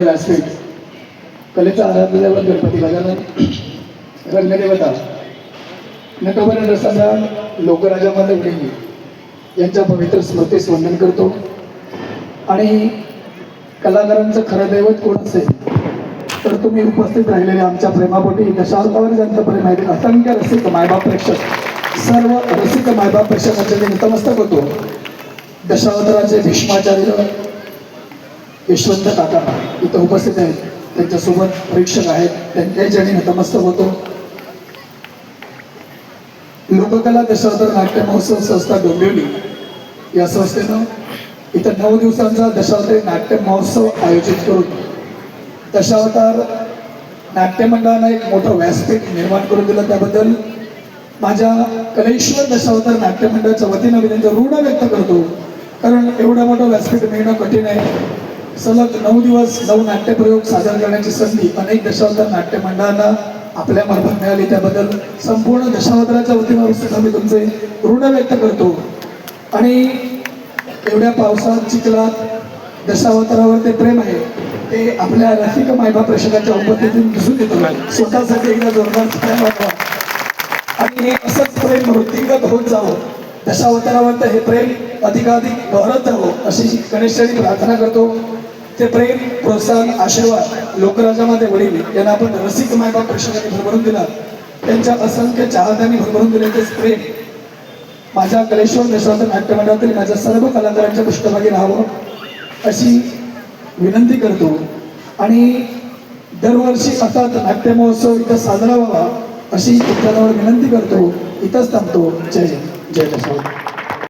व्यासपीठ कलेचा आराध्य देवत गणपती गजानन रंगदेवता. नटोबरण रसाला लोकराजा माधवडेंनी यांच्या पवित्र स्मृतीस वंदन करतो. आणि कलाकारांचं खरं दैवत कोण असेल? तर तुम्ही उपस्थित राहिलेले आमच्या प्रेमापोटी दशावतावर ज्यांचं प्रेम आहे असंख्य रसिक मायबाप प्रेक्षक. सर्व रसिक मायबाप प्रेक्षकांचे मी नतमस्तक होतो. दशावताराचे भीष्माचार्य यशवंत काका इथं उपस्थित आहेत. त्यांच्यासोबत प्रेक्षक आहेत. त्यांच्याही जणी नतमस्तक होतो. लोककला दशावतार नाट्य महोत्सव संस्था डोंबिवली. या संस्थेनं इथं नऊ दिवसांचा दशावतारी नाट्य महोत्सव आयोजित करून दशावतार नाट्य मंडळानं एक मोठं व्यासपीठ निर्माण करून दिलं. त्याबद्दल माझ्या कलेश्वर दशावतार नाट्य मंडळाच्या वतीनं मी त्यांचं ऋण व्यक्त करतो. कारण एवढं मोठं व्यासपीठ मिळणं कठीण आहे. सलग नऊ दिवस नऊ नाट्यप्रयोग सादर करण्याची संधी अनेक दशावतार नाट्य मंडळांना आपल्या मार्फत मिळाली. त्याबद्दल संपूर्ण दशावताराच्या वतीनं सुद्धा मी तुमचे ऋण व्यक्त करतो. आणि एवढ्या पावसात चिखलात दशावतारावर ते प्रेम आहे. ते आपल्या रसिक मायबा प्रेक्षकाच्या उपस्थितीतून दिसून येतो. स्वतःसाठी एकदा जोरदार प्रेम वाटवा आणि हे असंच प्रेम वृत्तीगत होत जावं. दशावतारावर हे प्रेम अधिकाधिक बहरत जावं अशी गणेशाची प्रार्थना करतो. ते प्रेम प्रोत्साहन आशीर्वाद लोकराजामध्ये वडील यांना आपण रसिक मायबाप प्रेक्षकांनी भरभरून दिला. त्यांच्या असंख्य चाहत्यांनी भरभरून दिले तेच प्रेम. माझ्या कलेश्वर देशवाचं नाट्यमंडळातील माझ्या सर्व कलाकारांच्या पृष्ठभागी राहावं अशी विनंती करतो. आणि दरवर्षी अर्थात नाट्य महोत्सव इथं साजरा व्हावा अशी तुमच्याजवळ विनंती करतो. इथंच थांबतो. जय जय जय दशावत